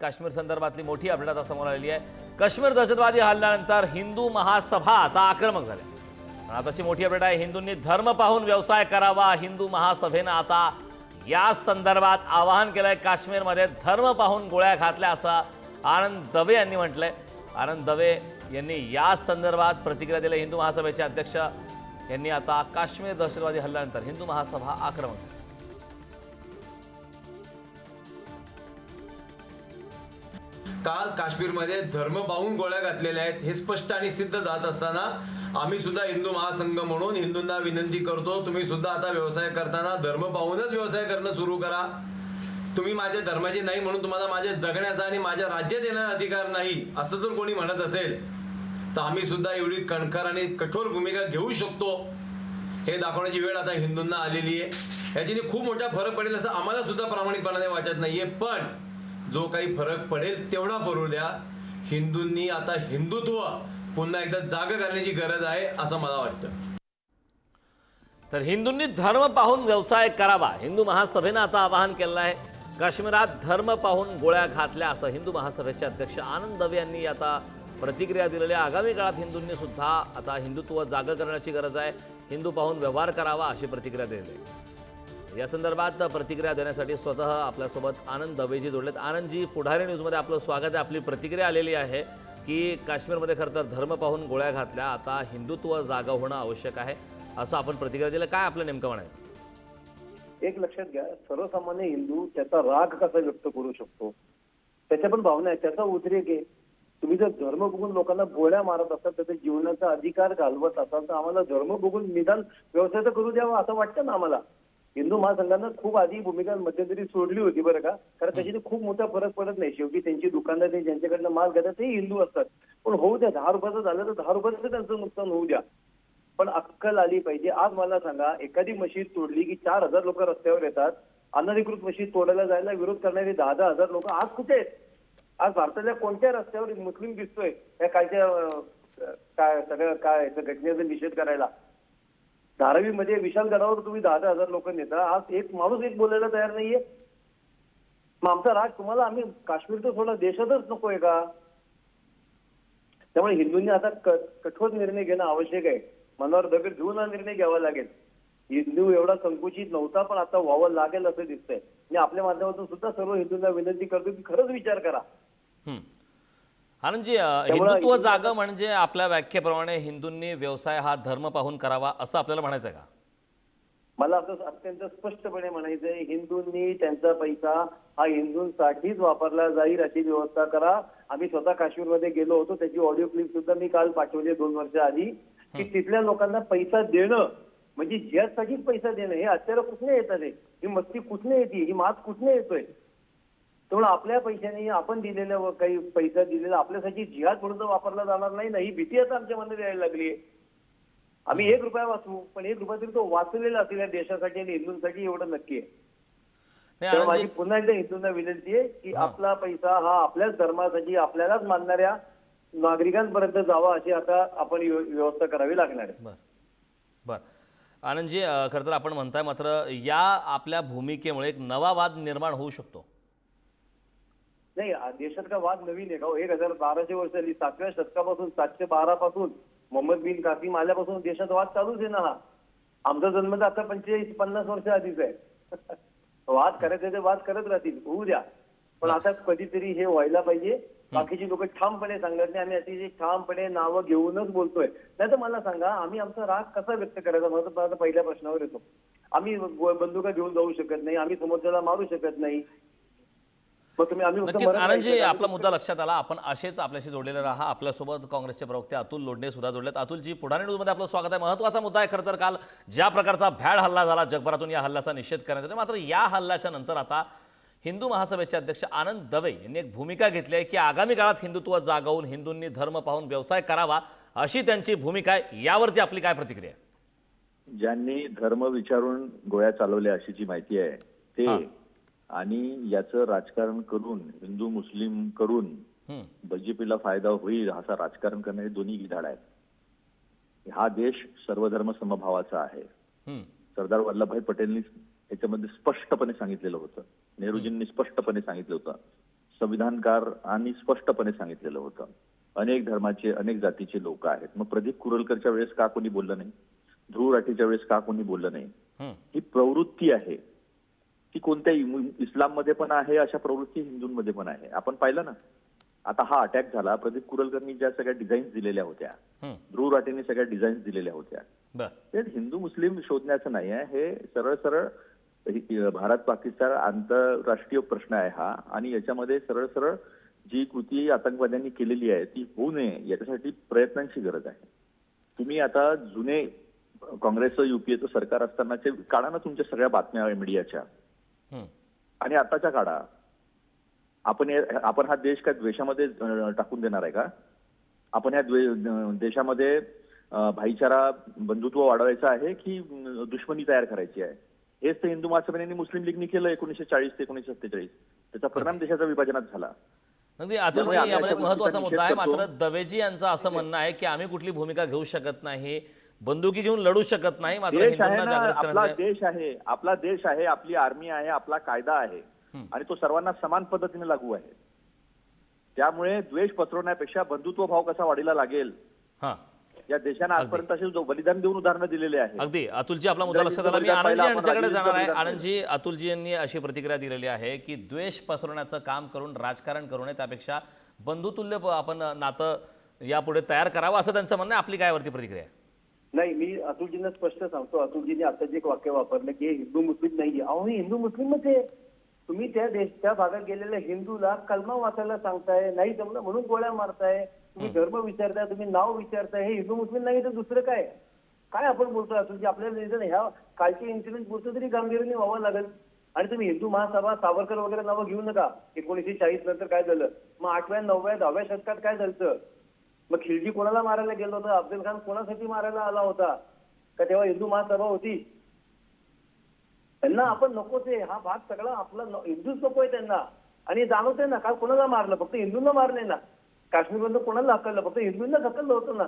काश्मीर संदर्भातली मोठी अपडेट आता समोर आलेली आहे. काश्मीर दहशतवादी हल्ल्यानंतर हिंदू महासभा आता आक्रमक झाल्या. आताची मोठी अपडेट आहे हिंदूंनी धर्म पाहून व्यवसाय करावा हिंदू महासभेनं आता या संदर्भात आवाहन केलंय काश्मीरमध्ये धर्म पाहून गोळ्या घातल्या असं आनंद दवे यांनी म्हटलंय. आनंद दवे यांनी या संदर्भात प्रतिक्रिया दिली. हिंदू महासभेचे अध्यक्ष यांनी आता काश्मीर दहशतवादी हल्ल्यानंतर हिंदू महासभा आक्रमक काल काश्मीरमध्ये धर्म पाहून गोळ्या घातलेल्या आहेत हे स्पष्ट आणि सिद्ध जात असताना आम्ही सुद्धा हिंदू महासंघ म्हणून हिंदूंना विनंती करतो तुम्ही सुद्धा आता व्यवसाय करताना धर्म पाहूनच व्यवसाय करणं सुरू करा. तुम्ही माझ्या धर्माचे नाही म्हणून तुम्हाला माझ्या जगण्याचा आणि माझ्या राज्यात येण्याचा अधिकार नाही असं जर कोणी म्हणत असेल तर आम्ही सुद्धा एवढी कणखर आणि कठोर भूमिका घेऊ शकतो. हे दाखवण्याची वेळ आता हिंदूंना आलेली आहे. याच्याने खूप मोठा फरक पडेल असं आम्हाला सुद्धा प्रामाणिकपणाने वाटत नाहीये पण जो काही फरक पडेल तेवढा पडू द्या हिंदूंनी आता हिंदुत्व पुन्हा एकदा जाग करण्याची गरज आहे असं मला वाटतं. तर हिंदूंनी धर्म पाहून व्यवसाय करावा. हिंदू महासभेनं आता आवाहन केलं आहे काश्मीरात धर्म पाहून गोळ्या घातल्या असं हिंदू महासभेचे अध्यक्ष आनंद दवे यांनी आता प्रतिक्रिया दिलेल्या. आगामी काळात हिंदूंनी सुद्धा आता हिंदुत्व जाग करण्याची गरज आहे. हिंदू पाहून व्यवहार करावा अशी प्रतिक्रिया दिली आहे. या संदर्भात प्रतिक्रिया देण्यासाठी स्वतः आपल्यासोबत आनंद दवेजी जोडलेत. आनंदजी पुढारी न्यूजमध्ये आपलं स्वागत आहे. आपली प्रतिक्रिया आलेली आहे की काश्मीरमध्ये खरं तर धर्म पाहून गोळ्या घातल्या. आता हिंदुत्व जागा होणं आवश्यक आहे असं आपण प्रतिक्रिया दिलं. काय आपलं नेमकं म्हणायचं एक लक्षात घ्या सर्वसामान्य हिंदू त्याचा राग कसा व्यक्त करू शकतो? त्याच्या पण भावना आहे त्याचा उद्रेक आहे. तुम्ही जर धर्म बघून लोकांना गोळ्या मारत असाल त्याचा जीवनाचा अधिकार घालवत असाल तर आम्हाला धर्म बघून निदान व्यवसाय तर करू द्यावा असं वाटतं ना आम्हाला? हिंदू महासंघानं खूप आधी भूमिका मध्यंतरी सोडली होती बरं का? कारण त्याच्याने खूप मोठा फरक पडत नाही. शेवटी त्यांची दुकानदार ते ज्यांच्याकडनं माल घेतात ते हिंदू असतात. पण होऊ द्या दहा रुपयाचं झालं तर दहा रुपयाचं त्यांचं नुकसान होऊ द्या. पण अक्कल आली पाहिजे. आज मला सांगा एखादी मशीद तोडली की चार हजार लोक रस्त्यावर येतात. अनधिकृत मशीद तोडायला जायला विरोध करणारे दहा दहा हजार लोक आज कुठे आहेत? आज भारतातल्या कोणत्या रस्त्यावर मुस्लिम दिसतोय? या कालच्या काय सगळं काय घटनेचा निषेध करायला. धारावीमध्ये विशाल गडावर तुम्ही दहा दहा हजार लोक नेता. आज एक माणूस एक बोलायला तयार नाहीये. मग आमचा राग तुम्हाला आम्ही काश्मीर तर थोडा देशातच नकोय का? त्यामुळे हिंदूंनी आता कठोर निर्णय घेणं आवश्यक आहे. मनावर दगड घेऊन हा निर्णय घ्यावा लागेल. हिंदू एवढा संकुचित नव्हता पण आता व्हावं लागेल असं दिसतंय. मी आपल्या माध्यमातून सुद्धा सर्व हिंदूंना विनंती करतो की खरंच विचार करा. आनंदजी त्यामुळं हिंदुत्व हिंदू- जागं म्हणजे आपल्या व्याख्येप्रमाणे हिंदूंनी व्यवसाय हा धर्म पाहून करावा असं आपल्याला म्हणायचं का? मला असं अत्यंत स्पष्टपणे म्हणायचंय हिंदूंनी त्यांचा पैसा हा हिंदूंसाठीच वापरला जाईल अशी व्यवस्था करा. आम्ही स्वतः काश्मीरमध्ये गेलो होतो त्याची ऑडिओ क्लिप सुद्धा मी काल पाठवली दोन वर्ष आधी की तिथल्या लोकांना पैसा देणं म्हणजे जिहादसाठीच पैसा देणं हे हत्यारं कुठने येतात हे ही मस्ती कुठने येते? ही मात कुठने येतोय? त्यामुळे आपल्या पैशाने आपण दिलेल्या व काही पैसा दिलेला आपल्यासाठी जिहाद म्हणून वापरला जाणार नाही. ना ही भीती आता आमच्या मनात यायला लागली आहे आम्ही एक रुपया वाचवू पण एक रुपया तरी तो वाचलेला असेल या देशासाठी आणि हिंदूंसाठी एवढं नक्की आहे. तर माझी पुन्हा एकदा हिंदूंना विनंती आहे की आपला पैसा हा आपल्याच धर्मासाठी आपल्यालाच मानणाऱ्या नागरिकांपर्यंत जावा अशी आता आपण व्यव- व्यवस्था करावी लागणार आहे. बर. आनंदजी खरं तर आपण म्हणताय मात्र या आपल्या भूमिकेमुळे एक नवा वाद निर्माण होऊ शकतो. नाही देशात का वाद नवीन आहे का हो? एक हजार बाराशे वर्ष आली सातव्या शतकापासून सातशे बारा पासून मोहम्मद बिन कासिम आल्यापासून देशात वाद चालूच आहे ना हा. आमचा जन्म तर आता पंचेचाळीस पन्नास वर्ष आधीच आहे. वाद करायचे ते वाद करत राहतील होऊ द्या. पण आता कधीतरी हे व्हायला पाहिजे. बाकीची लोक ठामपणे सांगत नाही. आम्ही अतिशय ठामपणे नावं घेऊनच बोलतोय. नाही तर मला सांगा आम्ही आमचा राग कसा व्यक्त करायचा? मला आता पहिल्या प्रश्नावर येतो. आम्ही बंदुका घेऊन जाऊ शकत नाही. आम्ही समोरच्याला मारू शकत नाही मग तुम्ही आम्ही फक्त नक्कीच. आनंदजी? आपला मुद्दा लक्षात आला. आपण असेच आपल्याशी जोडलेले राहा. आपल्यासोबत काँग्रेसचे प्रवक्ते अतुल लोंढे सुद्धा जोडलेत. अतुलजी पुढारी न्यूजमध्ये आपलं स्वागत आहे. महत्त्वाचा मुद्दा आहे खरं तर काल. ज्या प्रकारचा भॅड हल्ला झाला जगभरातून या हल्ल्याचा निषेध करण्यात येतो मात्र या हल्ल्याच्या नंतर आता हिंदू महासभेचे अध्यक्ष आनंद दवे यांनी एक भूमिका घेतली आहे की आगामी काळात हिंदुत्व जागवून हिंदूंनी धर्म पाहून व्यवसाय करावा अशी त्यांची भूमिका आहे. यावरती आपली काय प्रतिक्रिया ज्यांनी धर्म विचारून गोळ्या चालवल्या अशी जी माहिती आहे ते. आणि याचं राजकारण करून हिंदू मुस्लिम करून बीजेपीला फायदा होईल असा राजकारण करणारे दोन्ही गिधाड आहेत. हा देश सर्वधर्म समभावाचा आहे. सरदार वल्लभभाई पटेलनी याच्यामध्ये स्पष्टपणे सांगितलेलं होतं. नेहरूजींनी स्पष्टपणे सांगितलं होतं. संविधानकारांनी स्पष्टपणे सांगितलेलं होतं. अनेक धर्माचे अनेक जातीचे लोक आहेत. मग प्रदीप कुरलकरच्या वेळेस का कोणी बोललं नाही? ध्रुव राठीच्या वेळेस का कोणी बोललं नाही. ही प्रवृत्ती आहे. ती कोणत्या इस्लाममध्ये पण आहे अशा प्रवृत्ती हिंदूंमध्ये पण आहे. आपण पाहिलं ना. आता हा अटॅक झाला प्रदीप कुरलकरनी ज्या सगळ्या डिझाईन्स दिलेल्या होत्या. ध्रुव राठीने सगळ्या डिझाईन्स दिलेल्या होत्या. ते हिंदू मुस्लिम शोधण्याचं नाही आहे. हे सरळ सरळ भारत पाकिस्तान आंतरराष्ट्रीय प्रश्न आहे हा. आणि याच्यामध्ये सरळ सरळ जी कृती आतंकवाद्यांनी केलेली आहे ती होऊ नये याच्यासाठी प्रयत्नांची गरज आहे. तुम्ही आता जुने काँग्रेसचं युपीएचं सरकार असतानाचे काढा ना तुमच्या सगळ्या बातम्या मीडियाच्या. आणि आताच्या काळा आपण आपण हा देश काय द्वेषामध्ये टाकून देणार आहे का? आपण या द्वे अं, देशामध्ये भाईचारा बंधुत्व वाढवायचं आहे की दुश्मनी तयार करायची आहे? हेच तर हिंदू महासभेने मुस्लिम लीगनी केलं एकोणीशे चाळीस ते एकोणीशे सत्तेचाळीस. त्याचा परिणाम देशाच्या विभाजनात झाला. महत्त्वाचा मुद्दा आहे. मात्र दवेजी यांचं असं म्हणणं आहे की आम्ही कुठली भूमिका घेऊ शकत नाही. बंदुकी घेऊन लढू शकत नाही मात्र आहे आपला देश आहे आपला देश आहे आपली आर्मी आहे आपला कायदा आहे. आणि तो सर्वांना समान पद्धतीने लागू आहे. त्यामुळे द्वेष पसरवण्यापेक्षा बंधुत्व भाव कसा वाढीला लागेल हा. या देशानं आजपर्यंत असे जो बलिदान देऊन उदाहरणं दिलेले आहेत. अगदी. अतुलजी आपला मुद्दा लक्षात आला. मी आनंदजी यांच्याकडे जाणार आहे. आनंदजी अतुलजी यांनी अशी प्रतिक्रिया दिलेली आहे की द्वेष पसरवण्याचं काम करून राजकारण करू नये त्यापेक्षा बंधुतुल्य आपण नातं यापुढे तयार करावं असं त्यांचं म्हणणं आहे. आपली काय वरती प्रतिक्रिया आहे? नाही मी अतुलजींना स्पष्ट सांगतो. अतुलजीने आता जे वाक्य वापरलं की हे हिंदू मुस्लिम नाहीये. अहो मी हिंदू मुस्लिमच आहे तुम्ही त्या देश त्या भागात गेलेल्या हिंदूला कलमा वाचायला सांगताय नाही जमलं म्हणून गोळ्या मारताय. तुम्ही धर्म विचारताय तुम्ही नाव विचारताय. हे हिंदू मुस्लिम नाही तर दुसरं काय? काय आपण बोलतोय अतुलजी? आपल्याला निदान ह्या कालचे इन्सिडेंट पुरतं तरी गांभीर्याने व्हावं लागेल. आणि तुम्ही हिंदू महासभा सावरकर वगैरे नावं घेऊ नका. एकोणीसशे चाळीस नंतर काय झालं? मग आठव्या नवव्या दहाव्या शतकात काय झालं मग खिलजी कोणाला मारायला गेलो होता? अफजल खान कोणासाठी मारायला आला होता? का तेव्हा हिंदू महासभा होती? त्यांना आपण नकोच आहे हा भाग सगळा आपला हिंदूच नकोय त्यांना. आणि जाणवते ना काल कोणाला मारलं? फक्त हिंदूंना मारले ना. काश्मीरमधून कोणाला हकललं? फक्त हिंदूंना हकललं होतं ना.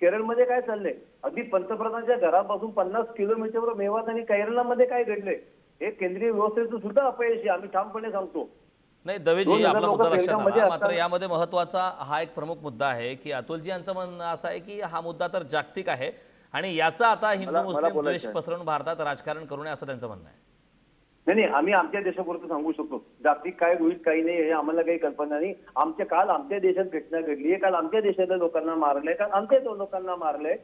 केरळमध्ये काय चाललंय? अगदी पंतप्रधानाच्या घरापासून पन्नास किलोमीटरवर मेवात आणि कैरलामध्ये काय घडलंय? हे केंद्रीय व्यवस्थेचं सुद्धा अपयश आहे. आम्ही ठामपणे सांगतो. नाही दवेजी आपला मुद्दा लक्षात आला. मात्र यामध्ये महत्त्वाचा हा एक प्रमुख मुद्दा आहे की अतुलजी यांचं म्हणणं असं आहे की हा मुद्दा तर जागतिक आहे आणि याचा आता हिंदू मुस्लिम द्वेष आहे. पसरवून भारतात राजकारण करू नये असं त्यांचं म्हणणं आहे. नाही नाही आम्ही आमच्या देशापुरतं सांगू शकतो. जागतिक काय होईल काही नाही हे आम्हाला काही कल्पना नाही. आमच्या काल आमच्या देशात घटना घडली आहे. काल आमच्या देशातल्या लोकांना मारलंय. काल आमच्या लोकांना मारलंय.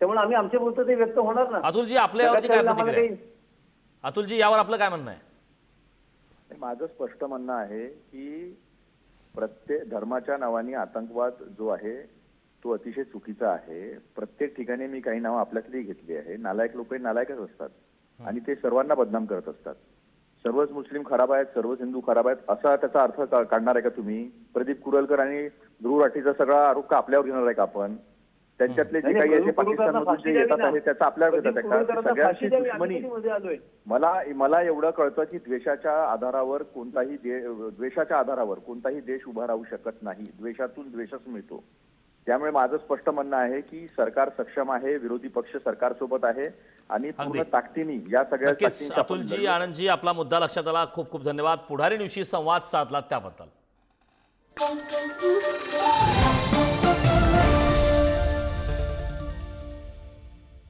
त्यामुळे आम्ही आमच्या पुरतं ते व्यक्त होणार ना. अतुलजी आपल्या काय? अतुलजी यावर आपलं काय म्हणणं आहे? माझं स्पष्ट म्हणणं आहे की प्रत्येक धर्माच्या नावाने आतंकवाद जो आहे तो अतिशय चुकीचा आहे. प्रत्येक ठिकाणी मी काही नावं आपल्यातली घेतली आहे. नालायक लोक नालायकच असतात. आणि ते सर्वांना बदनाम करत असतात. सर्वच मुस्लिम खराब आहेत सर्वच हिंदू खराब आहेत असा त्याचा अर्थ काढणार आहे का तुम्ही? प्रदीप कुरलकर आणि ध्रुव राठीचा सगळा आरोप का आपल्यावर घेणार आहे का आपण? त्यांच्यातले जे काही कुरलकरांना पाकिस्तानमधून जे येतात. आहे त्याचा आलोय. मला मला एवढं कळतं की द्वेषाच्या आधारावर कोणताही द्वेषाच्या आधारावर कोणताही देश उभा राहू शकत नाही. द्वेषातून द्वेषच मिळतो. त्यामुळे माझं स्पष्ट म्हणणं आहे की सरकार सक्षम आहे विरोधी पक्ष सरकारसोबत आहे आणि पूर्ण. ताकदीने या सगळ्या अतुलजी. आनंदजी आपला मुद्दा लक्षात आला. खूप खूप धन्यवाद. पुढारी न्यूजशी संवाद साधलात त्याबद्दल.